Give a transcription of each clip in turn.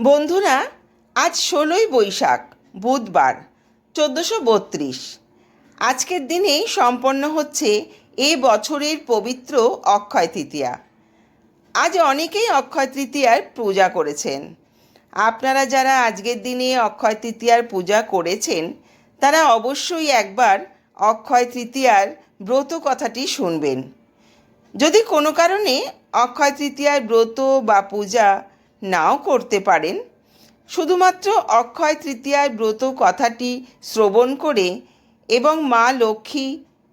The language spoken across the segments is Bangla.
বন্ধুরা, আজ ষোলোই বৈশাখ, বুধবার, চোদ্দোশো বত্রিশ। আজকের দিনেই সম্পন্ন হচ্ছে এ বছরের পবিত্র অক্ষয় তৃতীয়া। আজ অনেকেই অক্ষয় তৃতীয়ার পূজা করেছেন। আপনারা যারা আজকের দিনে অক্ষয় তৃতীয়ার পূজা করেছেন, তারা অবশ্যই একবার অক্ষয় তৃতীয়ার ব্রত কথাটি শুনবেন। যদি কোনো কারণে অক্ষয় তৃতীয়ার ব্রত বা পূজা নাও করতে পারেন। শুধুমাত্র অক্ষয় তৃতীয়ার ব্রত কথাটি শ্রবণ করে এবং মা লক্ষ্মী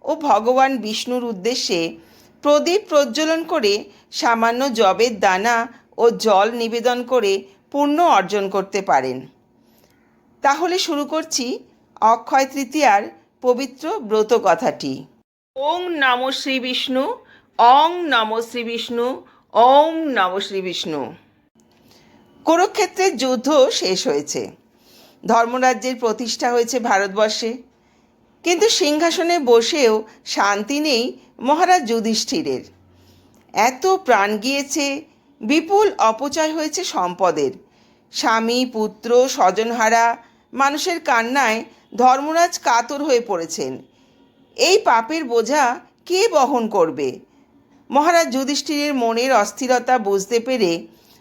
ও ভগবান বিষ্ণুর উদ্দেশ্যে প্রদীপ প্রজ্বলন করে সামান্য জবের দানা ও জল নিবেদন করে পূর্ণ অর্জন করতে পারেন। তাহলে শুরু করছি অক্ষয় তৃতীয়ার পবিত্র ব্রত কথাটি। ওং নম শ্রী বিষ্ণু, অং নম শ্রী বিষ্ণু ওং নম শ্রী বিষ্ণু। কুরুক্ষেত্রের যুদ্ধ শেষ হয়েছে। ধর্মরাজ্যের প্রতিষ্ঠা হয়েছে ভারতবর্ষে। কিন্তু সিংহাসনে বসেও শান্তি নেই মহারাজ যুধিষ্ঠিরের। এত প্রাণ গিয়েছে, বিপুল অপচয় হয়েছে সম্পদের। স্বামী, পুত্র, স্বজনহারা মানুষের কান্নায় ধর্মরাজ কাতর হয়ে পড়েছেন। এই পাপের বোঝা কে বহন করবে? মহারাজ যুধিষ্ঠিরের মনের অস্থিরতা বুঝতে পেরে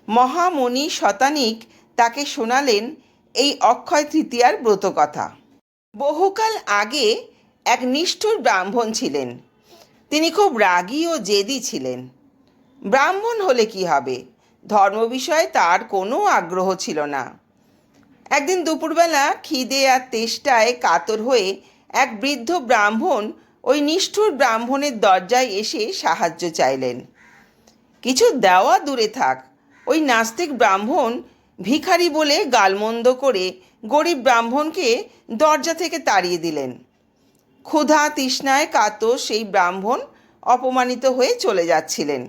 মহামণি শতানিক তাকে শোনালেন এই অক্ষয় তৃতীয়ার ব্রতকথা। বহুকাল আগে এক নিষ্ঠুর ব্রাহ্মণ ছিলেন। তিনি খুব রাগী ও জেদি ছিলেন। ব্রাহ্মণ হলে কি হবে? ধর্ম বিষয়ে তার কোনো আগ্রহ ছিল না। একদিন দুপুরবেলা খিদে আর তেষ্টায় কাতর হয়ে এক বৃদ্ধ ব্রাহ্মণ ওই নিষ্ঠুর ব্রাহ্মণের দরজায় এসে সাহায্য চাইলেন। কিছু দেওয়া দূরে থাক ওই নাস্তিক ব্রাহ্মণ ভিখারি বলে গালমন্দ করে গরিব ব্রাহ্মণকে দরজা থেকে তাড়িয়ে দিলেন। ক্ষুধা তৃষ্ণায় কাতর সেই ব্রাহ্মণ অপমানিত হয়ে চলে যাচ্ছিলেন।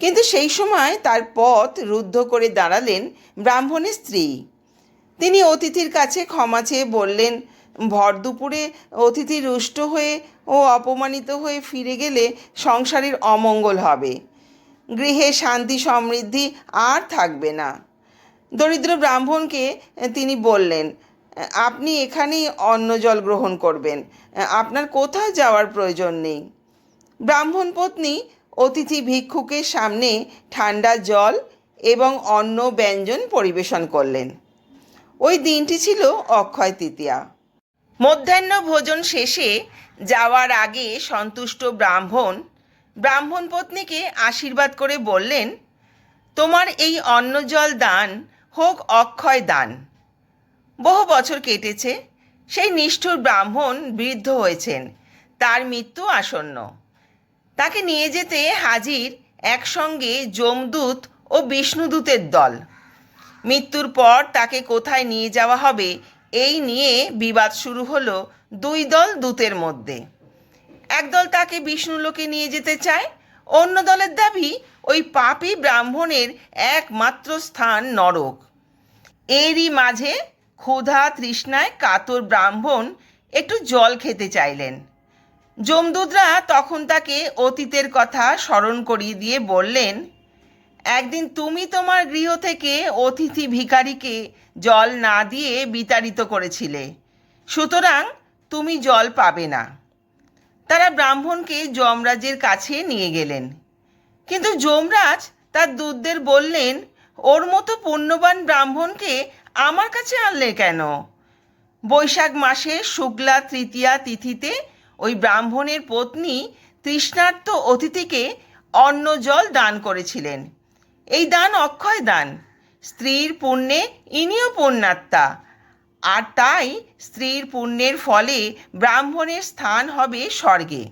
কিন্তু সেই সময় তার পথ রুদ্ধ করে দাঁড়ালেন ব্রাহ্মণের স্ত্রী। তিনি অতিথির কাছে ক্ষমা চেয়ে বললেন, ভর দুপুরে অতিথি রুষ্ট হয়ে ও অপমানিত হয়ে ফিরে গেলে সংসারের অমঙ্গল হবে। গৃহে শান্তি, সমৃদ্ধি আর থাকবে না। দরিদ্র ব্রাহ্মণকে তিনি বললেন, আপনি এখানেই অন্ন জল গ্রহণ করবেন। আপনার কোথাও যাওয়ার প্রয়োজন নেই? ব্রাহ্মণ পত্নী, অতিথি ভিক্ষুকের সামনে ঠান্ডা জল এবং অন্ন ব্যঞ্জন পরিবেশন করলেন। ওই দিনটি ছিল অক্ষয় তৃতীয়া। মধ্যাহ্ন ভোজন শেষে যাওয়ার আগে সন্তুষ্ট ব্রাহ্মণ ব্রাহ্মণ পত্নীকে আশীর্বাদ করে বললেন, তোমার এই অন্ন জল দান হোক অক্ষয় দান। বহু বছর কেটেছে, সেই নিষ্ঠুর ব্রাহ্মণ বৃদ্ধ হয়েছেন, তার মৃত্যু আসন্ন। তাকে নিয়ে যেতে হাজির একসঙ্গে যমদূত ও বিষ্ণুদূতের দল। মৃত্যুর পর তাকে কোথায় নিয়ে যাওয়া হবে, এই নিয়ে বিবাদ শুরু হলো দুই দল দূতের মধ্যে। একদল তাকে বিষ্ণুলোকে নিয়ে যেতে চায়, অন্য দলের দাবি ওই পাপী ব্রাহ্মণের একমাত্র স্থান নরক। এরই মাঝে ক্ষুধা তৃষ্ণায় কাতর ব্রাহ্মণ একটু জল খেতে চাইলেন। যমদূতরা তখন তাকে অতীতের কথা স্মরণ করিয়ে দিয়ে বললেন, একদিন তুমি তোমার গৃহ থেকে অতিথি ভিখারিকে জল না দিয়ে বিতাড়িত করেছিলে, সুতরাং তুমি জল পাবে না। তারা ব্রাহ্মণকে যমরাজের কাছে নিয়ে গেলেন। কিন্তু যমরাজ তার দূতদের বললেন, ওর মতো পুণ্যবান ব্রাহ্মণকে আমার কাছে আনলে কেন? বৈশাখ মাসে শুক্লা তৃতীয়া তিথিতে ওই ব্রাহ্মণের পত্নী তৃষ্ণার্ত অতিথিকে অন্ন জল দান করেছিলেন। এই দান অক্ষয় দান। স্ত্রীর পুণ্যে ইনিও পুণ্যাত্মা। আর তাই স্ত্রীর পুণ্যের ফলে ব্রাহ্মণের স্থান হবে স্বর্গে।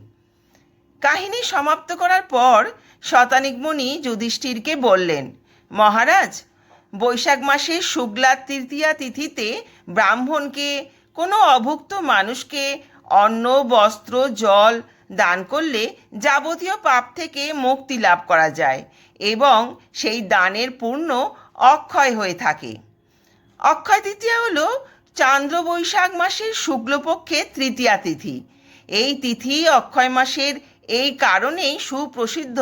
কাহিনী সমাপ্ত করার পর শতানিকমণি যুধিষ্ঠিরকে বললেন, মহারাজ, বৈশাখ মাসের শুক্লা তৃতীয়া তিথিতে ব্রাহ্মণকে, কোনো অভুক্ত মানুষকে অন্ন, বস্ত্র, জল দান করলে যাবতীয় পাপ থেকে মুক্তি লাভ করা যায় এবং সেই দানের পূর্ণ অক্ষয় হয়ে থাকে। অক্ষয় তৃতীয়া হলো চান্দ্র বৈশাখ মাসের শুক্লপক্ষের তৃতীয়া তিথি। এই তিথি অক্ষয় মাসের এই কারণেই সুপ্রসিদ্ধ,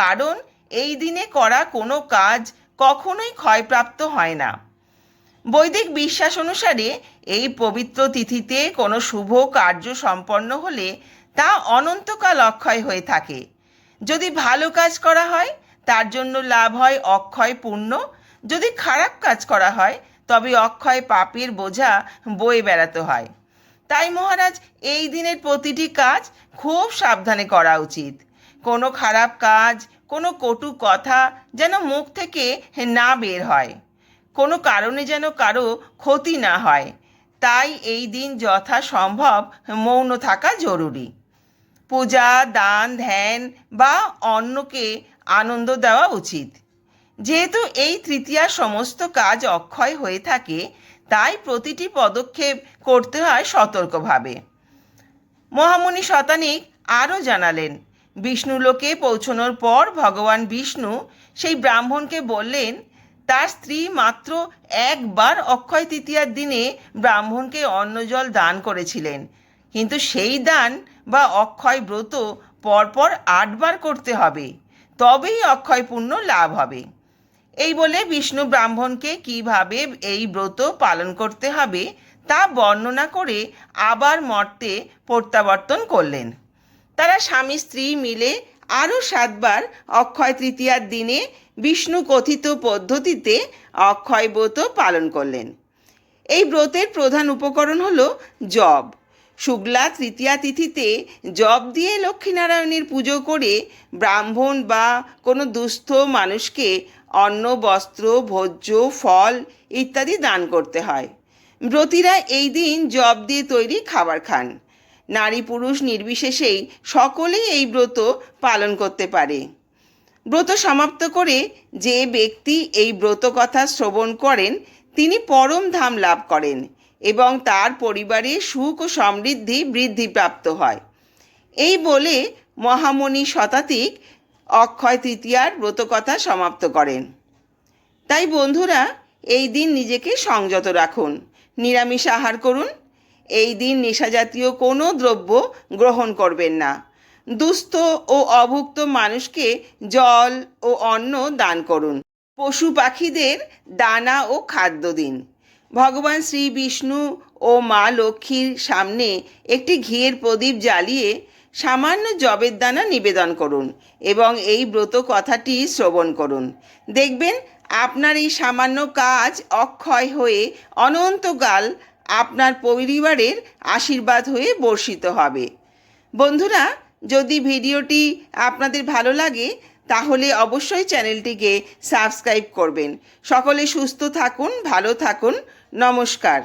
কারণ এই দিনে করা কোনো কাজ কখনোই ক্ষয়প্রাপ্ত হয় না। বৈদিক বিশ্বাস অনুসারে এই পবিত্র তিথিতে কোনো শুভ কার্য সম্পন্ন হলে তা অনন্তকাল অক্ষয় হয়ে থাকে। যদি ভালো কাজ করা হয়, তার জন্য লাভ হয় অক্ষয় পুণ্য যদি খারাপ কাজ করা হয় তবে অক্ষয় পাপের বোঝা বয়ে বেড়াতে হয়। তাই মহারাজ, এই দিনের প্রতিটি কাজ খুব সাবধানে করা উচিত। কোনো খারাপ কাজ, কোনো কটু কথা যেন মুখ থেকে না বের হয়। কোনো কারণে যেন কারও ক্ষতি না হয়। তাই এই দিন যথাসম্ভব মৌন থাকা জরুরি। পূজা, দান, ধ্যান বা অন্যকে আনন্দ দেওয়া উচিত। যেহেতু এই তৃতীয়া সমস্ত কাজ অক্ষয় হয়ে থাকে, তাই প্রতিটি পদক্ষেপ করতে হয় সতর্কভাবে। মহামুনি শতানিক আরও জানালেন, বিষ্ণুলোকে পৌঁছনোর পর ভগবান বিষ্ণু সেই ব্রাহ্মণকে বললেন, তার স্ত্রী মাত্র একবার অক্ষয় তৃতীয়ার দিনে ব্রাহ্মণকে অন্নজল দান করেছিলেন। কিন্তু সেই দান বা অক্ষয় ব্রত পরপর আটবার করতে হবে, তবেই অক্ষয় পুণ্য লাভ হবে। এই বলে বিষ্ণু ব্রাহ্মণকে কীভাবে এই ব্রত পালন করতে হবে তা বর্ণনা করে আবার মর্তে প্রত্যাবর্তন করলেন। তারা স্বামী স্ত্রী মিলে আরও সাতবার অক্ষয় তৃতীয়ার দিনে বিষ্ণু কথিত পদ্ধতিতে অক্ষয় ব্রত পালন করলেন। এই ব্রতের প্রধান উপকরণ হলো জব। শুক্লা তৃতীয়া তিথিতে জব দিয়ে লক্ষ্মীনারায়ণের পুজো করে ব্রাহ্মণ বা কোনো দুস্থ মানুষকে অন্ন, বস্ত্র, ভোজ্য, ফল ইত্যাদি দান করতে হয়। ব্রতীরা এই দিন জব দিয়ে তৈরি খাবার খান। নারী পুরুষ নির্বিশেষেই সকলেই এই ব্রত পালন করতে পারে। ব্রত সমাপ্ত করে যে ব্যক্তি এই ব্রত কথা শ্রবণ করেন, তিনি পরম ধাম লাভ করেন এবং তার পরিবারে সুখ ও সমৃদ্ধি বৃদ্ধিপ্রাপ্ত হয়। এই বলে মহামণি শতাধিক অক্ষয় তৃতীয়ার ব্রতকথা সমাপ্ত করেন। তাই বন্ধুরা, এই দিন নিজেকে সংযত রাখুন, নিরামিষ আহার করুন। এই দিন নেশাজাতীয় কোনো দ্রব্য গ্রহণ করবেন না। দুস্থ ও অভুক্ত মানুষকে জল ও অন্ন দান করুন। পশু পাখিদের দানা ও খাদ্য দিন। ভগবান শ্রী বিষ্ণু ও মা লক্ষ্মীর সামনে একটি ঘিয়ের প্রদীপ জ্বালিয়ে সামান্য জবের দানা নিবেদন করুন এবং এই ব্রত কথাটি শ্রবণ করুন। দেখবেন আপনার এই সামান্য কাজ অক্ষয় হয়ে অনন্তকাল আপনার পরিবারের আশীর্বাদ হয়ে বর্ষিত হবে। বন্ধুরা, যদি ভিডিওটি আপনাদের ভালো লাগে, তাহলে অবশ্যই চ্যানেলটিকে সাবস্ক্রাইব করবেন। সকলে সুস্থ থাকুন, ভালো থাকুন। নমস্কার।